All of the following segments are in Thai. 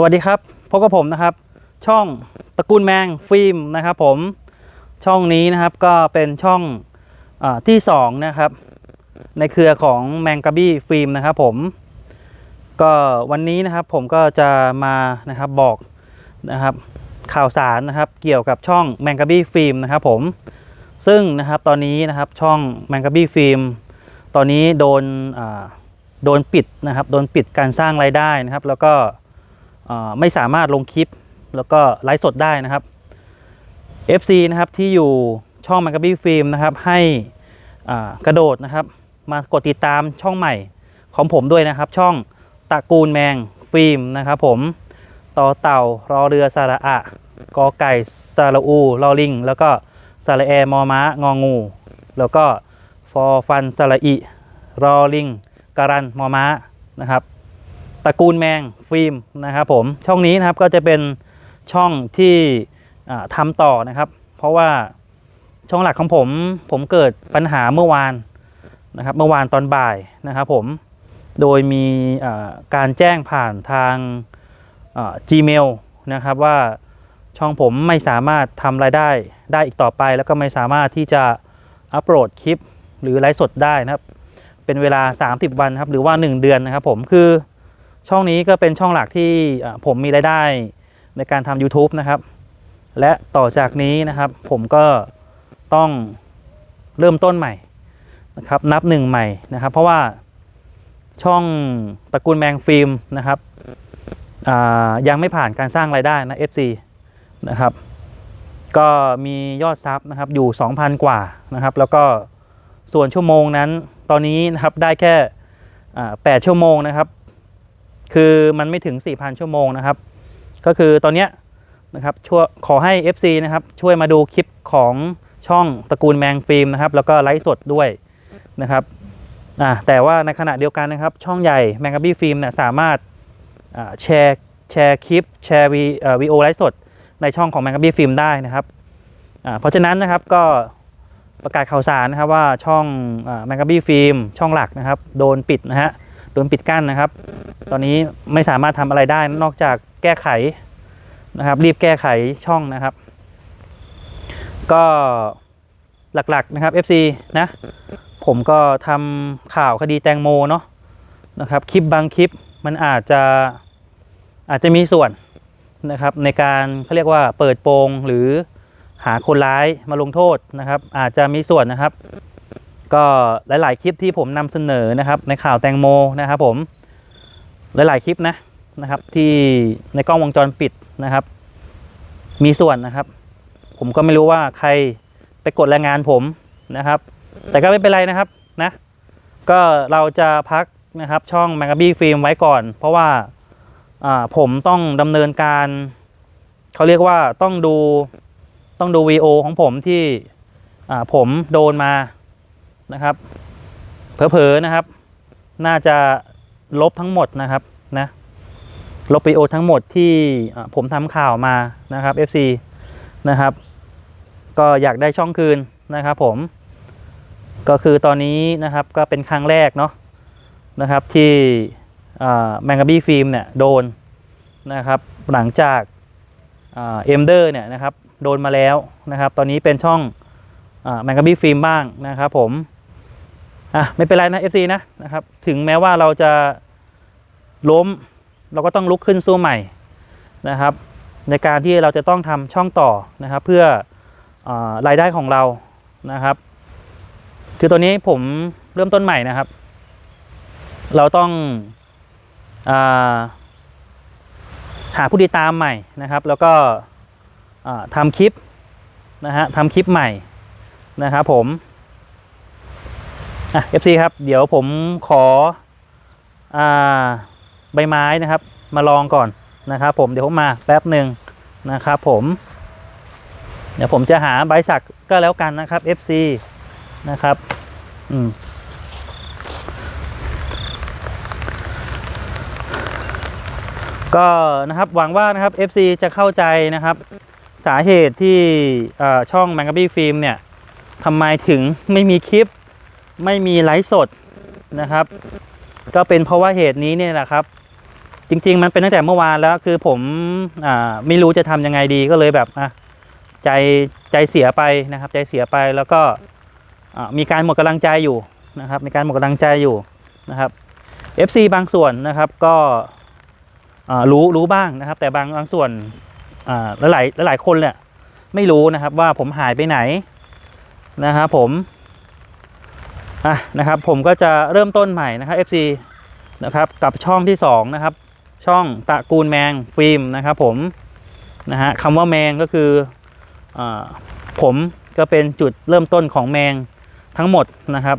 สวัสดีครับพบกับผมนะครับ ช่องตระกูลแมงฟิล์มนะครับ ผมช่องนี้นะครับก็เป็นช่องอที่สองนะครับในเครือของแมงกะบี้ฟิล์มนะครับ ผมก็วันนี้นะครับผมก็จะมานะครับบอกนะครับข่าวสารนะครับเกี่ยวกับช่องแมงกะบี้ฟิล์มนะครับ ผมซึ่งนะครับตอนนี้นะครับช่องแมงกะบี้ฟิล์มตอนนี้โดนอ่าโดนปิดนะครับ โดนปิดการสร้างรายได้นะครับ แล้วก็ ไม่สามารถลงคลิปแล้วก็ไลฟ์สดได้นะครับ FC นะครับที่อยู่ช่องมันก b บี้ฟิล์มนะครับ ให้กระโดดนะครับ มากดติดตามช่องใหม่ของผมด้วยนะครับ ช่องตระกูลแมงฟิล์มนะครับผมต่อเต่ารอเรือสระอะกอไก่สระอูรอลิง แล้วก็สระแอมอม้างองู แล้วก็ฟอฟันสระอิรอลิงการันมอม้านะครับ ตระกูลแมงฟิล์มนะครับผมช่องนี้นะครับก็จะเป็นช่องที่อ่าทำต่อนะครับ เพราะว่าช่องหลักของผมผมเกิดปัญหาเมื่อวานนะครับ เมื่อวานตอนบ่ายนะครับผมโดยมีการแจ้งผ่านทาง Gmail นะครับว่าช่องผมไม่สามารถทำรายได้ได้อีกต่อไป แล้วก็ไม่สามารถที่จะอัปโหลดคลิปหรือไลฟ์สดได้นะครับ เป็นเวลา 30 วันครับ หรือว่า 1 เดือนนะครับผมคือ ช่องนี้ก็เป็นช่องหลักที่ผมมีรายได้ในการทำ YouTube นะครับ และต่อจากนี้นะครับผมก็ต้องเริ่มต้นใหม่นะครับ นับหนึ่งใหม่นะครับ เพราะว่าช่องตระกูลแมงฟิล์มนะครับยังไม่ผ่านการสร้างรายได้นะ FC นะครับ ก็มียอดซับนะครับอยู่ 2,000 กว่านะครับ แล้วก็ส่วนชั่วโมงนั้นตอนนี้นะครับได้แค่8ชั่วโมงนะครับ คือมันไม่ถึง 4,000 ชั่วโมงนะครับ ก็คือตอนเนี้ยนะครับช่วยขอให้ FC นะครับช่วยมาดูคลิปของช่องตระกูลแมงฟิล์มนะครับ แล้วก็ไลฟ์สดด้วยนะครับอ่าแต่ว่าในขณะเดียวกันนะครับ ช่องใหญ่แมงกะบี้ฟิล์มเนี่ยสามารถอ่าแชร์แชร์คลิปแชร์วีวีโอไลฟ์สดในช่องของแมงกะบี้ฟิล์มได้นะครับอ่าเพราะฉะนั้นนะครับก็ประกาศข่าวสารนะครับว่าช่องแมงกะบี้ฟิล์มช่องหลักนะครับ โดนปิดนะฮะ ดนปิดกั้นนะครับ ตอนนี้ไม่สามารถทำอะไรได้นอกจากแก้ไขนะครับ รีบแก้ไขช่องนะครับ ก็หลักๆนะครับ FC นะ ผมก็ทำข่าวคดีแตงโมเนาะนะครับ คลิปบางคลิปมันอาจจะอาจจะมีส่วนนะครับ ในการเขาเรียกว่าเปิดโปงหรือหาคนร้ายมาลงโทษนะครับ อาจจะมีส่วนนะครับ ก็หลาย ๆ คลิปที่ผมนำเสนอนะครับ ในข่าวแตงโมนะครับผมหลาย ๆ คลิปนะนะครับ ที่ในกล้องวงจรปิดนะครับ มีส่วนนะครับ ผมก็ไม่รู้ว่าใครไปกดแรายงานผมนะครับ แต่ก็ไม่เป็นไรนะครับนะก็เราจะพักนะครับช่องแมก a บี้ฟิล์มไว้ก่อน เพราะว่าผมต้องดำเนินการ เขาเรียกว่าต้องดูต้องดูวีโอของผมที่ผมโดนมา นะครับ เผลอๆนะครับ น่าจะลบทั้งหมดนะครับนะลบวีโอทั้งหมดที่ผมทำข่าวมานะครับ FC นะครับ ก็อยากได้ช่องคืนนะครับ ผม ก็คือตอนนี้นะครับก็เป็นครั้งแรกเนาะนะครับที่แมงกะบี้ฟิล์มเนี่ยโดนนะครับหลังจากเอ็มเดอร์เนี่ยนะครับโดนมาแล้วนะครับ ตอนนี้เป็นช่องแมงกะบี้ฟิล์มบ้างนะครับผม อะไม่เป็นไรนะ FC นะนะครับ ถึงแม้ว่าเราจะล้ม เราก็ต้องลุกขึ้นสู้ใหม่นะครับ ในการที่เราจะต้องทำช่องต่อนะครับ เพื่ออรายได้ของเรานะครับ คือตัวนี้ผมเริ่มต้นใหม่นะครับ เราต้องอาหาผู้ติดตามใหม่นะครับ แล้วก็ทำคลิปนะฮะทำคลิปใหม่นะครับผม อะ FC ครับ เดี๋ยวผมขออ่าใบไม้นะครับ มาลองก่อนนะครับ ผมเดี๋ยวผมมาแป๊บหนึ่งนะครับผม เดี๋ยวผมจะหาใบสักก็แล้วกันนะครับ FC นะครับ อืมก็นะครับหวังว่านะครับ FC จะเข้าใจนะครับ สาเหตุที่ช่องแมงกะบี้ฟิล์มเนี่ยทำไมถึงไม่มีคลิป ไม่มีไลฟ์สดนะครับ ก็เป็นเพราะว่าเหตุนี้เนี่ยแหละครับ จริง ๆ มันเป็นตั้งแต่เมื่อวานแล้วคือผมอ่าไม่รู้จะทำยังไงดีก็เลยแบบอะใจใจเสียไปนะครับ ใจเสียไปแล้วก็มีการหมดกำลังใจอยู่นะครับมีการหมดกำลังใจอยู่นะครับ FC บางส่วนนะครับก็รู้รู้บ้างนะครับ แต่บางบางส่วนหลายหลายหลายคนเนี่ยไม่รู้นะครับว่าผมหายไปไหนนะครับผม อะนะครับผมก็จะเริ่มต้นใหม่นะครับ FC นะครับกับช่องที่สองนะครับช่องตระกูลแมงฟิล์มนะครับผมนะฮะคำว่าแมงก็คืออผมก็เป็นจุดเริ่มต้นของแมงทั้งหมดนะครับ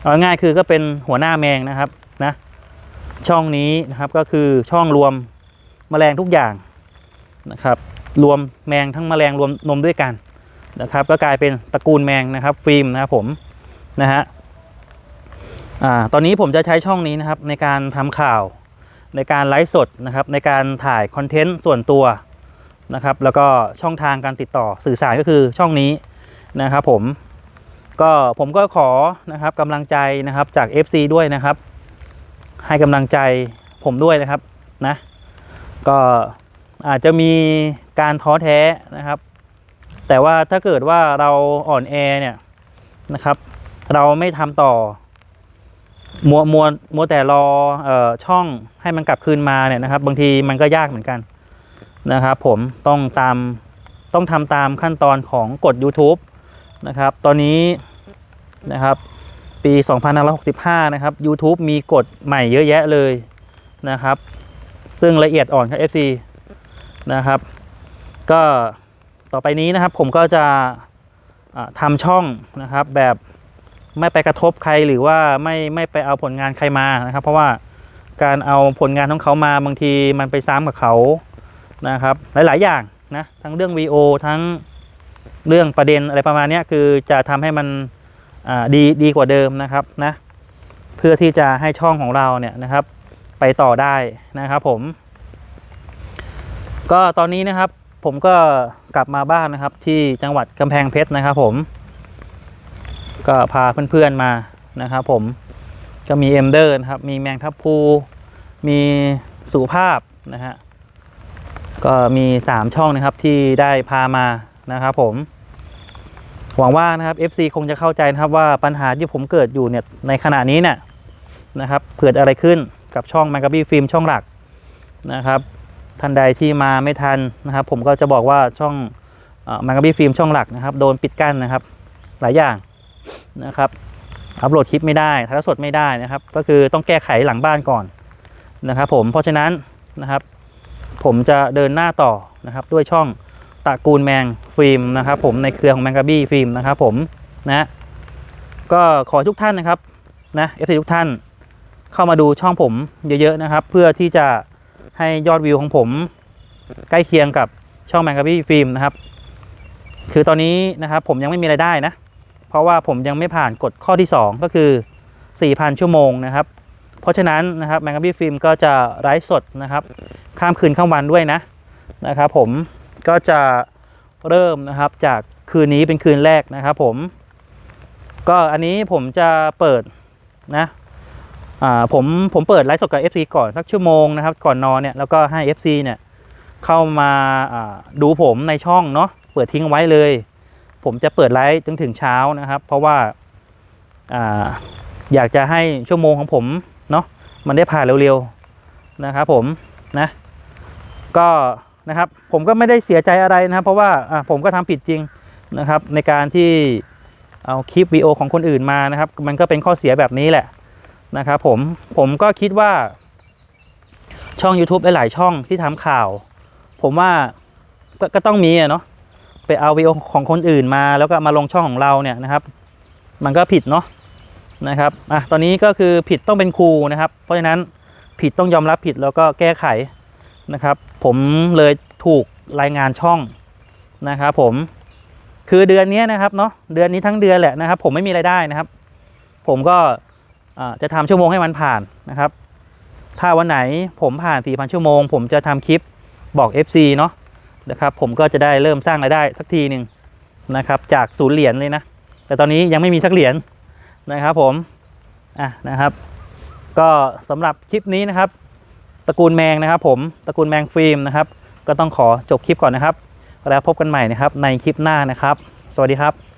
เอาง่ายคือก็เป็นหัวหน้าแมงนะครับนะช่องนี้นะครับก็คือช่องรวมแมลงทุกอย่างนะครับ รวมแมงทั้งแมลงรวมนมด้วยกันนะครับ ก็กลายเป็นตระกูลแมงนะครับ ฟิล์มนะครับผมนะฮะ อ่าตอนนี้ผมจะใช้ช่องนี้นะครับในการทำข่าวในการไลฟ์สดนะครับในการถ่ายคอนเทนต์ส่วนตัวนะครับแล้วก็ช่องทางการติดต่อสื่อสารก็คือช่องนี้นะครับผมก็ผมก็ขอนะครับกำลังใจนะครับจาก FC ด้วยนะครับ ให้กำลังใจผมด้วยนะครับนะก็อาจจะมีการท้อแท้นะครับ แต่ว่าถ้าเกิดว่าเราอ่อนแอเนี่ยนะครับ เราไม่ทำต่อ มัวมัวมัวแต่รอเออช่องให้มันกลับคืนมาเนี่ยนะครับ บางทีมันก็ยากเหมือนกันนะครับผมต้องตามต้องทำตามขั้นตอนของกฎ YouTube นะครับ ตอนนี้นะครับปี 2565 นะครับ YouTube มีกฎใหม่เยอะแยะเลยนะครับ ซึ่งละเอียดอ่อนครับ FC นะครับ ก็ต่อไปนี้นะครับผมก็จะทำช่องนะครับแบบ ไม่ไปกระทบใครหรือว่าไม่ไม่ไปเอาผลงานใครมานะครับ เพราะว่าการเอาผลงานของเขามาบางทีมันไปซ้ำกับเขานะครับ หลาย ๆ อย่างนะทั้งเรื่อง VO ทั้งเรื่องประเด็นอะไรประมาณนี้คือจะทำให้มันดีดีกว่าเดิมนะครับนะเพื่อที่จะให้ช่องของเราเนี่ยนะครับ ไปต่อได้นะครับผม ก็ตอนนี้นะครับผมก็กลับมาบ้านนะครับที่จังหวัดกำแพงเพชรนะครับผม ก็พาเพื่อนๆมานะครับผมก็มีเอมเดอร์นะครับ มีแมงทับพูมีสุภาพนะฮะก็มี 3 ช่องนะครับที่ได้พามานะครับผม หวังว่านะครับ FC คงจะเข้าใจนะครับว่าปัญหาที่ผมเกิดอยู่เนี่ยในขณะนี้เนี่ยนะครับเกิดอะไรขึ้นกับช่องแมงกะบี้ฟิล์มช่องหลักนะครับท่านใดที่มาไม่ทันนะครับ ผมก็จะบอกว่าช่องแมงกะบี้ฟิล์มช่องหลักนะครับ โดนปิดกั้นนะครับ หลายอย่าง นะครับอัปโหลดคลิปไม่ได้ถ่ายทอดสดไม่ได้นะครับ ก็คือต้องแก้ไขหลังบ้านก่อนนะครับผมเพราะฉะนั้นนะครับ ผมจะเดินหน้าต่อนะครับ ด้วยช่องตระกูลแมงฟิล์มนะครับ ผมในเครือของแมงกาบี้ฟิล์มนะครับผมนะก็ขอทุกท่านนะครับนะเอฟทุกท่านเข้ามาดูช่องผมเยอะๆนะครับ เพื่อที่จะให้ยอดวิวของผม ใกล้เคียงกับช่องแมงกาบี้ฟิล์มนะครับ คือตอนนี้นะครับผมยังไม่มีรายได้นะ เพราะว่าผมยังไม่ผ่านกฎข้อที่ 2 ก็คือ 4,000 ชั่วโมงนะครับ เพราะฉะนั้นนะครับแมงกะบี้ฟิล์มก็จะไลฟ์สดนะครับ ข้ามคืนข้ามวันด้วยนะนะครับ ผมก็จะเริ่มนะครับจากคืนนี้เป็นคืนแรกนะครับ ผม ก็อันนี้ผมจะเปิดนะอ่าผมผมเปิดไลฟ์สดกับ FC ก่อนสักชั่วโมงนะครับ ก่อนนอนเนี่ยแล้วก็ให้ FC เนี่ยเข้ามาดูผมในช่องเนาะเปิดทิ้งไว้เลย ผมจะเปิดไลฟ์จนถึงเช้านะครับ เพราะว่าอ่าอยากจะให้ชั่วโมงของผมเนาะมันได้ผ่านเร็วๆนะครับผมนะก็นะครับผมก็ไม่ได้เสียใจอะไรนะครับ เพราะว่าอ่าผมก็ทำผิดจริงนะครับ ในการที่เอาคลิปวีโอของคนอื่นมานะครับ มันก็เป็นข้อเสียแบบนี้แหละนะครับผมผมก็คิดว่าช่อง YouTube หลายๆช่องที่ทำข่าว ผมว่าก็ก็ต้องมีอะเนาะ ไปเอาวิดีโอของคนอื่นมา แล้วก็มาลงช่องของเราเนี่ยนะครับ มันก็ผิดเนาะนะครับอะตอนนี้ก็คือผิดต้องเป็นครูนะครับ เพราะฉะนั้นผิดต้องยอมรับผิดแล้วก็แก้ไขนะครับ ผมเลยถูกรายงานช่องนะครับ ผมคือเดือนนี้นะครับเนาะเดือนนี้ทั้งเดือนแหละนะครับ ผมไม่มีรายได้นะครับ ผมก็จะทำชั่วโมงให้มันผ่านนะครับ ถ้าวันไหนผมผ่าน 4,000 ชั่วโมง ผมจะทำคลิปบอก FC เนาะ นะครับ ผมก็จะได้เริ่มสร้างรายได้สักทีหนึ่งนะครับ จากศูนย์เหรียญเลยนะ แต่ตอนนี้ยังไม่มีสักเหรียญนะครับ ผมอะนะครับ ก็สำหรับคลิปนี้นะครับ ตระกูลแมงนะครับ ผมตระกูลแมงฟิล์มนะครับ ก็ต้องขอจบคลิปก่อนนะครับ แล้วพบกันใหม่นะครับในคลิปหน้านะครับ สวัสดีครับ